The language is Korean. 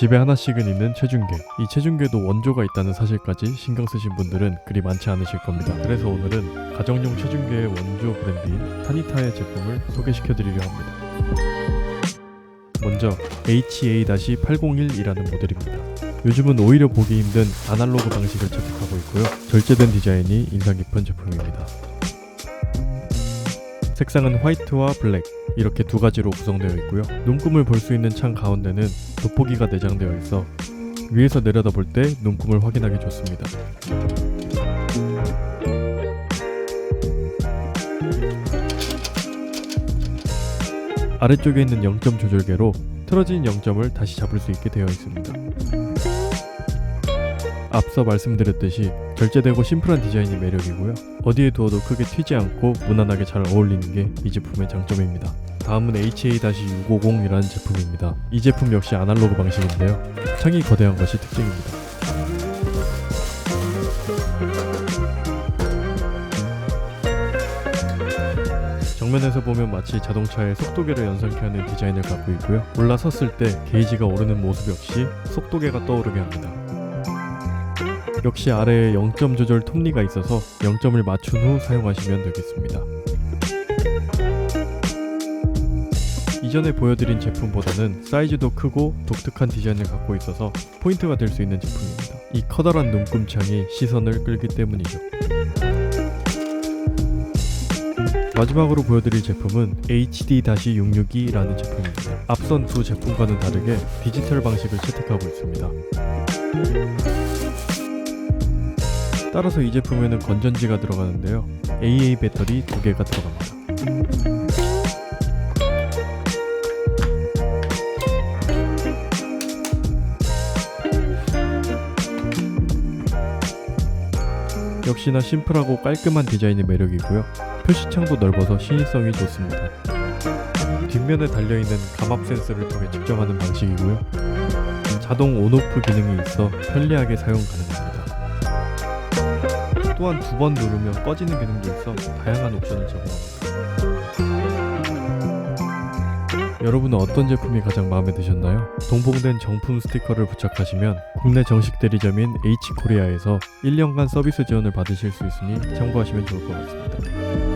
집에 하나씩은 있는 체중계. 이 체중계도 원조가 있다는 사실까지 신경 쓰신 분들은 그리 많지 않으실 겁니다. 그래서 오늘은 가정용 체중계의 원조 브랜드인 타니타의 제품을 소개시켜 드리려 합니다. 먼저 HA-801이라는 모델입니다. 요즘은 오히려 보기 힘든 아날로그 방식을 채택하고 있고요. 절제된 디자인이 인상 깊은 제품입니다. 색상은 화이트와 블랙 이렇게 두 가지로 구성되어 있고요. 눈금을 볼 수 있는 창 가운데는 돋보기가 내장되어 있어 위에서 내려다 볼 때 눈금을 확인하기 좋습니다. 아래쪽에 있는 0점 조절계로 틀어진 0점을 다시 잡을 수 있게 되어 있습니다. 앞서 말씀드렸듯이 절제되고 심플한 디자인이 매력이고요. 어디에 두어도 크게 튀지 않고 무난하게 잘 어울리는 게 이 제품의 장점입니다. 다음은 HA-650이라는 제품입니다. 이 제품 역시 아날로그 방식인데요. 창이 거대한 것이 특징입니다. 정면에서 보면 마치 자동차의 속도계를 연상케 하는 디자인을 갖고 있고요. 올라섰을 때 게이지가 오르는 모습 역시 속도계가 떠오르게 합니다. 역시 아래에 0점 조절 톱니가 있어서 0점을 맞춘 후 사용하시면 되겠습니다. 이전에 보여드린 제품보다는 사이즈도 크고 독특한 디자인을 갖고 있어서 포인트가 될 수 있는 제품입니다. 이 커다란 눈금창이 시선을 끌기 때문이죠. 마지막으로 보여드릴 제품은 HD-662라는 제품입니다. 앞선 두 제품과는 다르게 디지털 방식을 채택하고 있습니다. 따라서 이 제품에는 건전지가 들어가는데요. AA 배터리 두 개가 들어갑니다. 역시나 심플하고 깔끔한 디자인이 매력이고요. 표시창도 넓어서 시인성이 좋습니다. 뒷면에 달려있는 감압 센서를 통해 측정하는 방식이고요. 자동 온오프 기능이 있어 편리하게 사용 가능합니다. 또한 두 번 누르면 꺼지는 기능도 있어 다양한 옵션을 제공합니다. 여러분은 어떤 제품이 가장 마음에 드셨나요? 동봉된 정품 스티커를 부착하시면 국내 정식 대리점인 H코리아에서 1년간 서비스 지원을 받으실 수 있으니 참고하시면 좋을 것 같습니다.